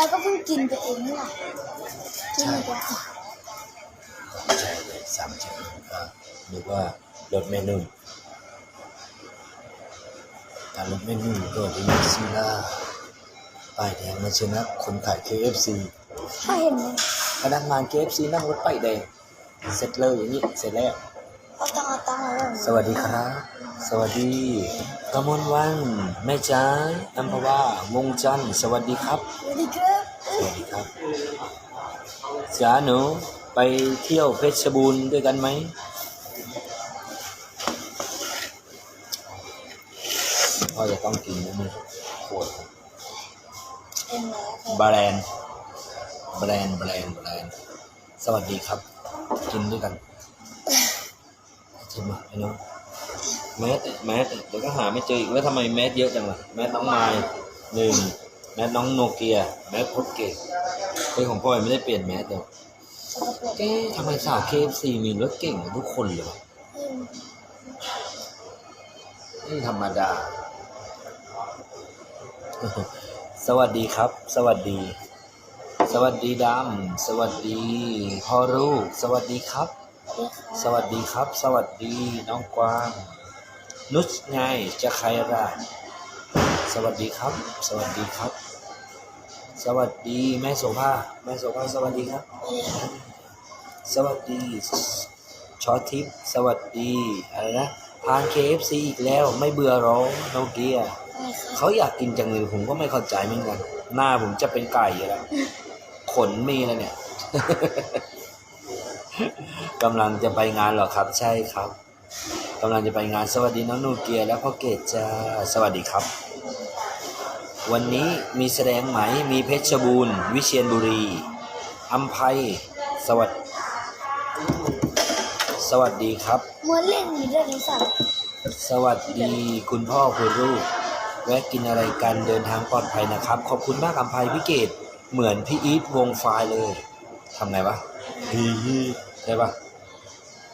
แล้วก็เพิ่งกินไปเองนี่แหละกินอีกแล้วใช่เลยสามชิ้นก็นึกว่ารถเมนุ่มการรถเมนุ่มก็ดีซีล่าป้ายแดงมาชนะคนขาย KFC ถ้าเห็นไหมพนักงาน KFC นั่งรถป้ายแดงเสร็จเลยอย่างนี้เสร็จแล้ว สวัสดีครับ สวัสดีกมลวันแม่จ้าอัมพวามงจันทร์สวัสดีครับ สวัสดีครับสวัสดีครับจ๋าหนูไปเที่ยวเพชรบูรณ์ด้วยกันไหมพ่อจะต้องกินอันนี้ขวดเอ็มแล้วแบรนด์แบรนด์แบรนด์แบรนด์สวัสดีครับ กินด้วยกัน ใช่ไหมไอ้น้องแมสแมสเดี๋ยวก็หาไม่เจออีกแล้วทำไมแมสเยอะจังล่ะแมสน้องไม้หนึ่งแมสน้องโนเกีย แมสโคตรเก๋เฮ้ยของพ่อยังไม่ได้เปลี่ยนแมสเลยสกปรกทำไมสาว KFC มีรถเก่งกันทุกคนเลยวะอืมนี่ธรรมดา สวัสดีครับ สวัสดี สวัสดีดำสวัสดีพ่อลูก สวัสดีครับ ดีครับสวัสดีครับ สวัสดีน้องกวางนุชไงจะใครล่ะสวัสดีครับ สวัสดีครับ สวัสดีแม่โสภาแม่โสภาสวัสดีครับ สวัสดีครับสวัสดีชอตทิปสวัสดีอะไรนะทาน KFC อีกแล้วไม่เบื่อหร้องโนเกียไม่ครับเขาอยากกินจังเลยผมก็ไม่เข้าใจเหมือนกัน หน้าผมจะเป็นไก่อยู่แล้วขนมีแล้วเนี่ย กำลังจะไปงานเหรอครับ ใช่ครับกำลังจะไปงานสวัสดีน้องโนเกียและพ่อเกตจ้าสวัสดีครับ วันนี้มีแสดงไหมมีเพชรบูรณ์ วิเชียรบุรีอัมภัยสวัสดสวัสดีครับเหมือนเล่นอยู่ด้วยนี่สัตว์สวัสดีคุณพ่อคุณลูกแวะกินอะไรกันเดินทางปลอดภัยนะครับ ขอบคุณมากอัมภัยพี่เกดเหมือนพี่อีทวงไฟล์เลยทำไงวะฮีฮีใช่ปะ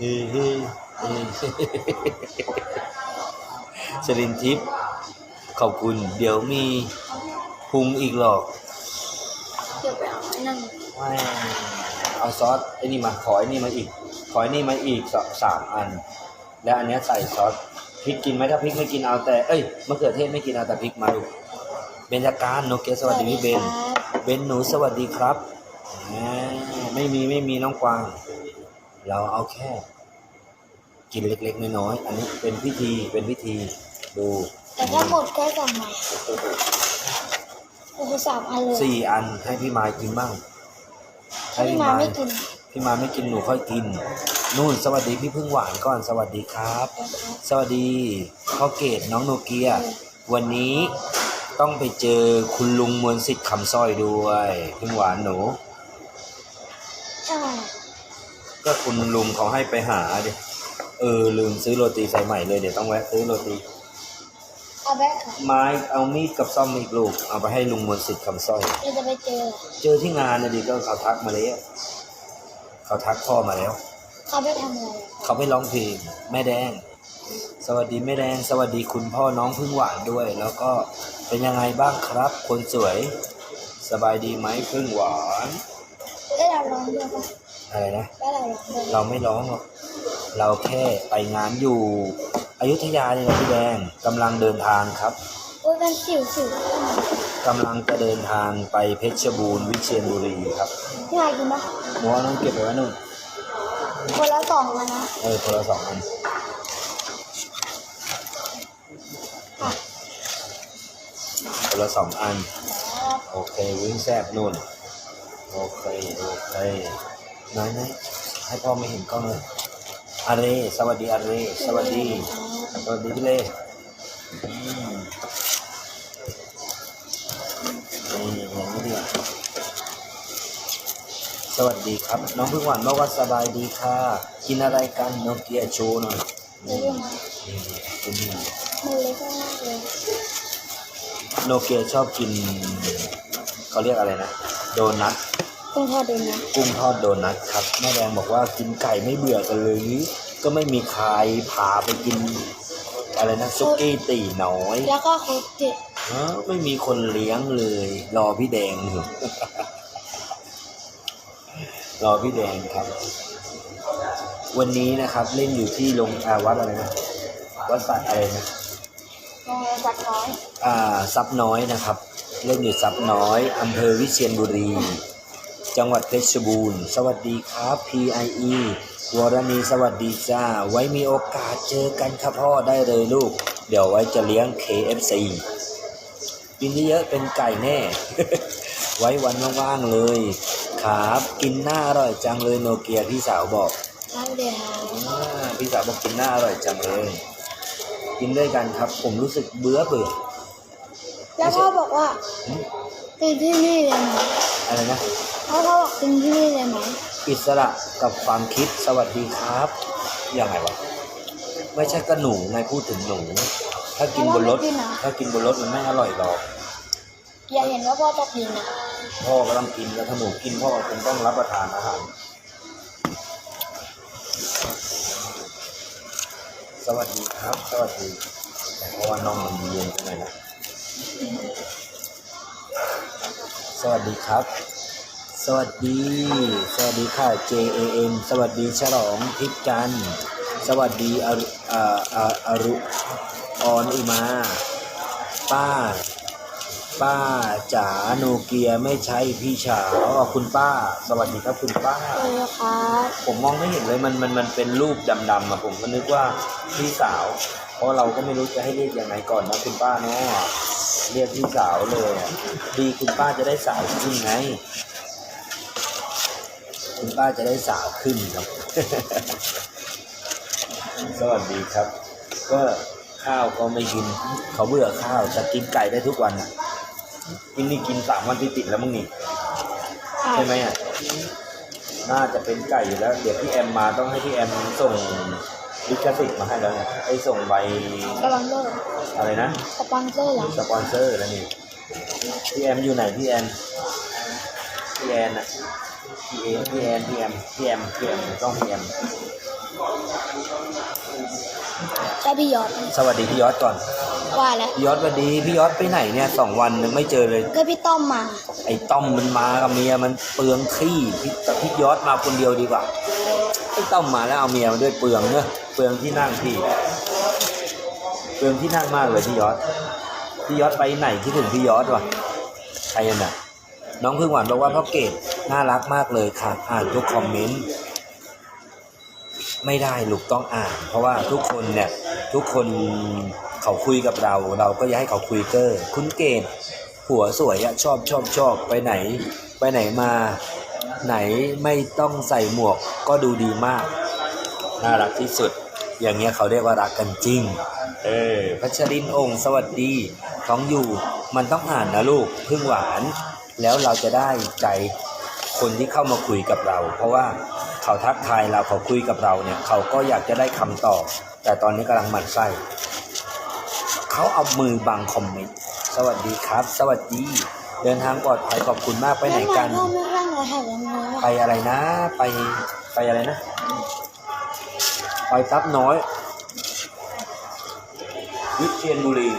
ฮีฮีฮีสลินทิพย์ขอบคุณเดี๋ยวมีพุงอีกหรอกเดี๋ยวไปเอาไอ้นั่นไม่เอาซอสไอ้นี่มาขอไอ้นี่มาอีก ขอไอ้นี่มาอีกสองสามอัน แล้วอันเนี้ยใส่ซอสพริกกินไหมถ้าพริกไม่กินเอาแต่เอ้ยมะเขือเทศไม่กินเอาแต่พริกมาดูเบญจการโนเกียสวัสดีพี่เบนครับเบนหนูสวัสดีครับอ่าไม่มีไม่มีน้องกวาง เราเอาแค่ กินเล็กๆน้อยๆอันนี้เป็นพิธีเป็นพิธีดูแต่ถ้าหมดก็สั่งใหม่โอ้โหสามอันเลยสี่อันให้พี่มายกินบ้างถ้าพี่มาไม่กินพี่มาไม่กินหนูค่อยกิน นู่นสวัสดีพี่พึ่งหวานก่อนสวัสดีครับนะครับสวัสดีพ่อเกดน้องโนเกีย วันนี้ต้องไปเจอคุณลุงมวลสิทธิ์คำสร้อยด้วย พึ่งหวานหนูใช่ ก็คุณลุงเขาให้ไปหาดิ เออ ลืมซื้อโรตีใส่ใหม่เลยเดี๋ยวต้องแวะซื้อโรตี เอาแบะค่ะไม้เอามีดกับซ่อมอีกลูก เอาไปให้ลุงมวลสิทธิ์คำสร้อย เราจะไปเจอ เจอที่งานนะดิก็เขาทักมาแล้วเขาทักพ่อมาแล้ว เขาไปทำอะไรเขาไปร้องเพลงแม่แดง สวัสดีแม่แดง สวัสดีคุณพ่อน้องพึ่งหวานด้วย แล้วก็เป็นยังไงบ้างครับ คนสวย สบายดีไหมพึ่งหวาน ได้เราร้องด้วยปะ อะไรนะได้เราร้องด้วยเราไม่ร้องหรอกเราแค่ไปงานอยู่อยุธยาเนี่ยนะพี่แดงกำลังเดินทางครับโอ้ยมันสิวสิวกำลังจะเดินทางไปเพชรบูรณ์วิเชียรบุรีครับพี่นายกินปะหัวน้องเก็บไปไว้นู่นคนละสองอันนะเออคนละสองอันค่ะคนละสองอันครับโอเค วิ่งแซบนู่น โอเค โอเค น้อยน้อยให้พ่อไม่เห็นกล้องเลยอาเรสวัสดีอาเรสวัสดี สวัสดีพี่เล่สวัสดีครับ น้องพึ่งหวานบอกว่าสบายดีค่ะ กินอะไรกันโนเกียโชว์หน่อยเดี๋ยวนี่ดูนะนี่คุณนี่มันเล็กมากเลยโนเกียชอบกิน เขาเรียกอะไรนะ โดนัท ต้องทอดดูนะกุ้งทอดโดนัทครับแม่แดงบอกว่ากินไก่ไม่เบื่อกันเลยก็ไม่มีใครพาไปกิน อะไรนะซุกี้ตีน้อยแล้วก็โคเกะเอ้าไม่มีคนเลี้ยงเลย รอพี่แดงอยู่รอพี่แดงครับ วันนี้นะครับเล่นอยู่ที่โรงอาวัดอะไรนะวัดสัตว์อะไรนะโรงเรียนสัตว์น้อย อ่าซับน้อยนะครับ เล่นอยู่ซับน้อยอำเภอวิเชียรบุรี จังหวัดเพชรบูรณ์ สวัสดีครับ PIE วรณีสวัสดีจ้า ไว้มีโอกาสเจอกันครับพ่อได้เลยลูก เดี๋ยวไว้จะเลี้ยง KFC กินเยอะๆเป็นไก่แน่ ไว้วันว่างๆเลย ครับ กินหน้าอร่อยจังเลยโนเกียพี่สาวบอกนั่นเดียวอ่าพี่สาวบอกกินหน้าอร่อยจังเลย กินด้วยกันครับ ผมรู้สึกเบื่อเบื่อ แล้วพ่อบอกว่าหืมกินที่นี่เลยไหมอะไรนะ แล้วพ่อบอกกินที่นี่เลยไหมอิสระกับความคิดสวัสดีครับยังไงวะไม่ใช่กระหนูไงพูดถึงหนู ถ้ากินบนรถ ถ้ากินบนรถมันไม่อร่อยหรอกอย่าเห็นว่าพ่อจะกินนะพ่อก็ต้องกินแล้วถ้าหนูกินพ่อคงต้องรับประทานอาหารสวัสดีครับ สวัสดี แต่เพราะว่าน้องมันเย็นไปหน่อยนะสวัสดีครับ สวัสดี สวัสดีค่ะ J A M สวัสดีฉลองทิพย์จันทร์สวัสดีอรุอ่าอ่าอรุออนอุมา ป้า ป้าจ๋าโนเกียไม่ใช่พี่ฉาวอะคุณป้า สวัสดีครับคุณป้า เออครับผมมองไม่เห็นเลยมันมันมันเป็นรูปดำๆอะผมก็นึกว่าพี่สาว เพราะเราก็ไม่รู้จะให้เรียกยังไงก่อนนะคุณป้าเนาะเรียกพี่สาวเลยอะดีคุณป้าจะได้สาวขึ้นไง คุณป้าจะได้สาวขึ้นครับ สวัสดีครับ ก็ข้าวก็ไม่กิน เขาเบื่อข้าวจะกินไก่ได้ทุกวันอะกินนี่กินสามวันติดๆแล้วมึงนี่ใช่ไหมอะน่าจะเป็นไก่อยู่แล้ว เดี๋ยวพี่แอมมาต้องให้พี่แอมส่งลิขสิทธิ์มาให้แล้วเนี่ยไอ้ส่งใบสปอนเซอร์อะไรนะสปอนเซอร์เหรอสปอนเซอร์แล้วนี่พี่แอมอยู่ไหนพี่แอนพี่แอนอะ พี่เอพี่แอนพี่แอมพี่แอมพี่แอมต้องพี่แอมใช่พี่ยอดสวัสดีพี่ยอดก่อน ว่าแล้วพี่ยอดสวัสดีพี่ยอดไปไหนเนี่ยสองวันนึงไม่เจอเลย ก็พี่ต้อมมา ไอ้ต้อมมันมากับเมียมันเปลืองขี้พี่แต่พี่ยอดมาคนเดียวดีกว่าไอ้ต้อมมาแล้วเอาเมียมาด้วยเปลืองเนอะเปลืองที่นั่งพี่ เปลืองที่นั่งมากเลยพี่ยอดพี่ยอดไปไหนคิดถึงพี่ยอดวะใครกันน่ะ น้องพึ่งหวานบอกว่าพ่อเกด น่ารักมากเลยค่ะอ่านทุกคอมเมนต์ไม่ได้ลูกต้องอ่าน เพราะว่าทุกคนเนี่ยทุกคนเขาคุยกับเรา เราก็อยากให้เขาคุยเกอร์คุณเกดผัวสวยอะชอบชอบชอบไปไหน ไปไหนมา ไหนไม่ต้องใส่หมวกก็ดูดีมาก น่ารักที่สุด อย่างเงี้ยเขาเรียกว่ารักกันจริง เออพัชรินองค์สวัสดีท้องอยู่มันต้องอ่านนะลูกพึ่งหวาน แล้วเราจะได้ใจ คนที่เข้ามาคุยกับเรา เพราะว่าเขาทักทายเราเขาคุยกับเราเนี่ย เขาก็อยากจะได้คำตอบ แต่ตอนนี้กำลังหมั่นไส้เขาเอามือบังคอมเมนต์สวัสดีครับ สวัสดี เดินทางปลอดภัยขอบคุณมากไปไหนกัน ไปอะไรนะ ไปไปอะไรนะไปทรัพย์น้อย วิเชียรบุรี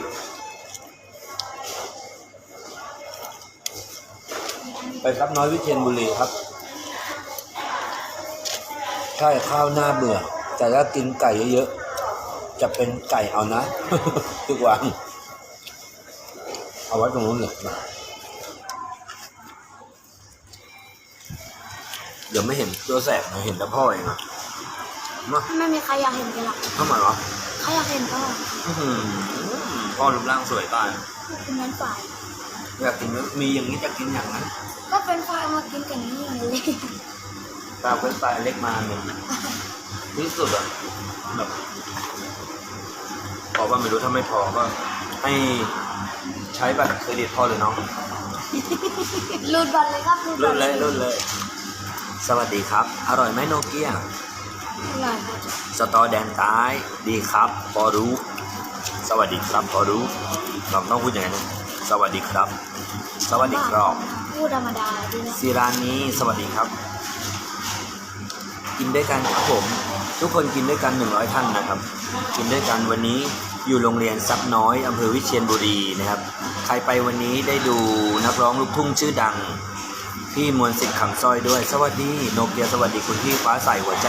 ไปทรัพย์น้อยวิเชียรบุรีครับ ใช่ข้าวหน้าเบื่อ แต่ถ้ากินไก่เยอะๆ จะเป็นไก่เอานะทุกวันเอาไว้ตรงนู้นเลยมาเดี๋ยวไม่เห็นตัวแสบนะเห็นแต่พ่อเองอะมาไม่มีใครอยากเห็นกันหรอกทำไมวะใครอยากเห็นก็อื้อหือพ่อรูปร่างสวยตายคุณนั้นฝ่าย อยากกินมีอย่างนี้จะกินอย่างนั้นก็เป็นฝ่ายมากินกันนี่เลยตาเป็นปลายเล็กมาหนึ่งที่สุดอะแบบบอกว่าไม่รู้ถ้าไม่พอก็ให้ใช้บัตรเครดิตพ่อหรือน้องรูดบัตรเลยครับรูดบัรุ่ตนรเลยรุ่นเลย สวัสดีครับ อร่อยไหมโนเกียอร่อยครับสตอแดนใต้ดีครับ พอรู้ สวัสดีครับ พอรู้เราต้องพูดอย่างนี้นส วัสดีครับ สวัสดีครับพูดธรรมดาดีนะซีรานนี้สวัสดีครับ กินด้วยกันครับผม ทุกคนกินด้วยกัน100ท่านนะครับ กินด้วยกันวันนี้อยู่โรงเรียนซับน้อยอำเภอวิเชียรบุรีนะครับ ใครไปวันนี้ได้ดูนักร้องลูกทุ่งชื่อดัง พี่มวลสิทธิ์คำสร้อยด้วย สวัสดีโนเกียสวัสดีคุณพี่ฟ้าใสหัวใจ